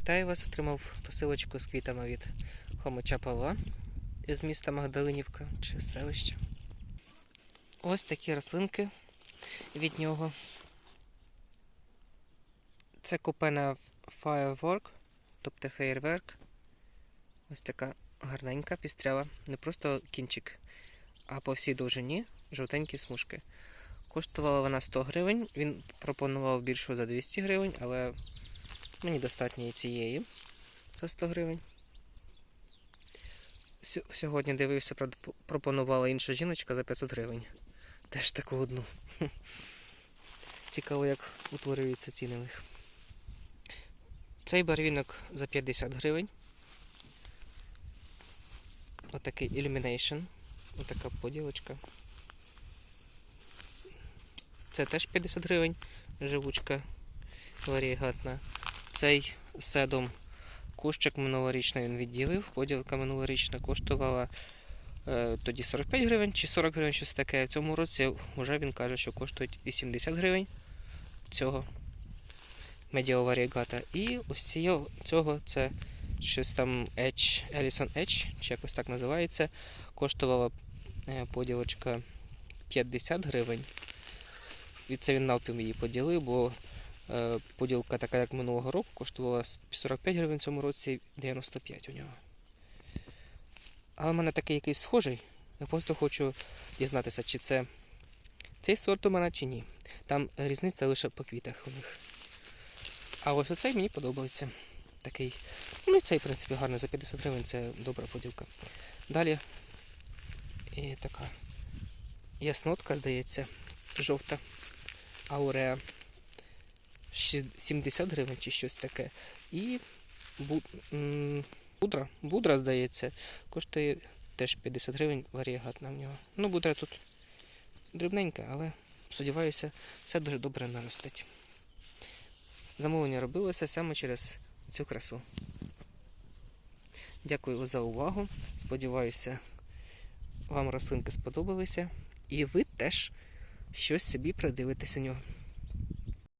Вітаю вас, отримав посилочку з квітами від Хомича Павла із міста Магдалинівка чи селища. Ось такі рослинки від нього. Це купена Firework, тобто феєрверк. Ось така гарненька пістрява. Не просто кінчик, а по всій довжині жовтенькі смужки. Коштувала вона 100 гривень. Він пропонував більшу за 200 гривень, але Мені достатньо і цієї за 100 гривень. Сьо- Сьогодні дивився, пропонувала інша жіночка за 500 гривень. Теж таку одну. Цікаво, як утворюються ціни в них. Цей барвінок за 50 гривень. Отакий Illumination. Отака поділочка. Це теж 50 гривень. Живучка варігатна. Цей седом кущик минулорічний він відділив. Поділка минулорічна коштувала е, тоді 45 гривень чи 40 гривень, щось таке. В цьому році вже він каже, що коштують 80 гривень цього медіо варігата. І ось цього, цього це щось там Edge, Ellison Edge, чи якось так називається. Коштувала е, поділочка 50 гривень. І це він навпіл її поділив, бо Поділка така, як минулого року, коштувала 45 гривень в цьому році 95 у нього. Але в мене такий якийсь схожий. Я просто хочу дізнатися, чи це цей сорт у мене чи ні. Там різниця лише по квітах у них. А ось оцей мені подобається. Такий. Ну і цей, в принципі, гарний за 50 гривень, це добра поділка. Далі і така яснотка, здається, жовта ауреа. Щі- 70 гривень чи щось таке. І будра, будра, здається, коштує теж 50 гривень варіагатна в нього. Ну, будра тут дрібненька, але сподіваюся, все дуже добре наростить. Замовлення робилося саме через цю красу. Дякую за увагу. Сподіваюся, вам рослинки сподобалися. І ви теж щось собі придивитесь у нього.